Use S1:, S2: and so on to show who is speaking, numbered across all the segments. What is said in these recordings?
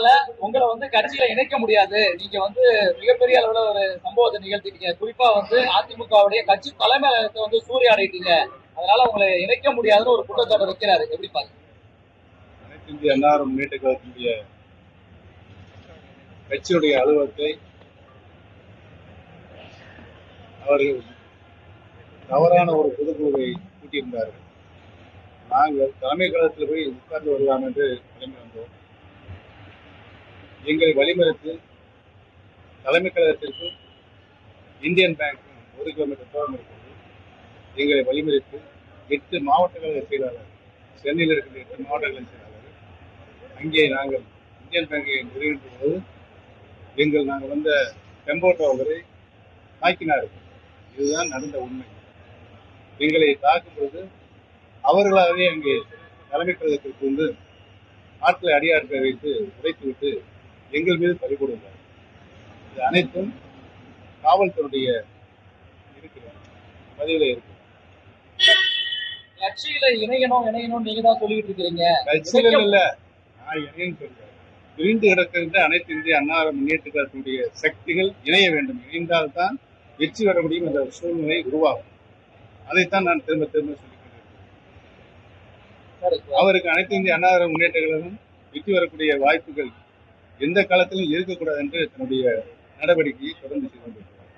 S1: அதனால உங்களை வந்து கட்சியில இணைக்க முடியாது. நீங்க வந்து மிகப்பெரிய அளவுல ஒரு சம்பவத்தை நிகழ்த்திட்டீங்க. குறிப்பா வந்து அதிமுகவுடைய கட்சி தலைமையகத்தை வந்து சூறையாடிட்டீங்க. அதனால உங்களை இணைக்க முடியாதுன்னு ஒரு குற்றச்சாட்டு வைக்கிறாரு. எப்படி பாருங்க.
S2: இந்திய முன்னேற்ற கழகத்தினுடைய கட்சியுடைய அலுவலகத்தை அவர்கள் தவறான ஒரு பொதுக்குழுவை கூட்டியிருந்தார்கள். நாங்கள் தலைமை கழகத்தில் போய் உட்கார்ந்து வரலாம் என்று கிளம்பி வந்தோம். எங்களை வழிமறித்து தலைமை கழகத்திற்கும் இந்தியன் பேங்க்கும் ஒரு கிலோமீட்டர் தூரம் இருக்கிறது. எங்களை வழிமறித்து எட்டு மாவட்ட கழக செயலாளர் சென்னையில் இருக்கிற எட்டு மாவட்ட கழக செயலாளர் அங்கே நாங்கள் இந்தியன் பேங்கை நிறுவின்ற போது எங்கள் நாங்கள் வந்த டெம்போட்டோ வரை தாக்கினார்கள் இதுதான் நடந்த உண்மை. எங்களை தாக்கும் பொழுது அவர்களாகவே அங்கே தலைமை கழகத்திற்கு வந்து ஆட்களை அடியாட்களை வைத்து உடைத்துவிட்டு எங்கள் மீது பறிகொடுத்தார் இது அனைத்தும் காவல்துறையுடைய இருக்கிற பதிவில் இருக்கு.
S1: கட்சியில இணையணும் இணையணும் நீங்க தான் சொல்லிட்டு இருக்கிறீங்க.
S2: கட்சியில் இல்ல. நான் இணையன்னு சொல்றேன். விரிந்து கிடக்கின்ற அனைத்து இந்திய அன்னார முன்னேற்ற கழகத்தினுடைய சக்திகள் இணைய வேண்டும். இணைந்தால்தான் வெற்றி பெற முடியும் என்ற சூழ்நிலை உருவாகும். அதைத்தான் நான் திரும்ப திரும்ப சொல்லிக்கிறேன் அவருக்கு அனைத்து இந்திய அன்னார முன்னேற்ற கழகம் வெற்றி வரக்கூடிய வாய்ப்புகள் எந்த காலத்திலும் இருக்கக்கூடாது என்று தன்னுடைய நடவடிக்கையை தொடர்ந்து செய்து கொண்டிருக்கிறார்.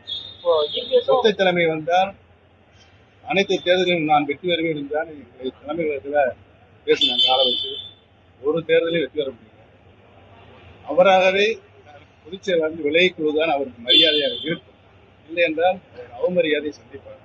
S2: ஒற்றை தலைமை வந்தால் அனைத்து தேர்தலிலும் நான் வெற்றி வருவேன் என்றால் எங்களை தலைமை கழகத்தில் பேசினாங்க ஆள வச்சு. ஒரு தேர்தலையும் வெற்றி வர முடியல. அவராகவே பொதுச்செயலாளர் விலகிக் கொள்வதுதான் அவருக்கு மரியாதையாக இருக்கும். இல்லை என்றால் அவமரியாதை சந்திப்பார்.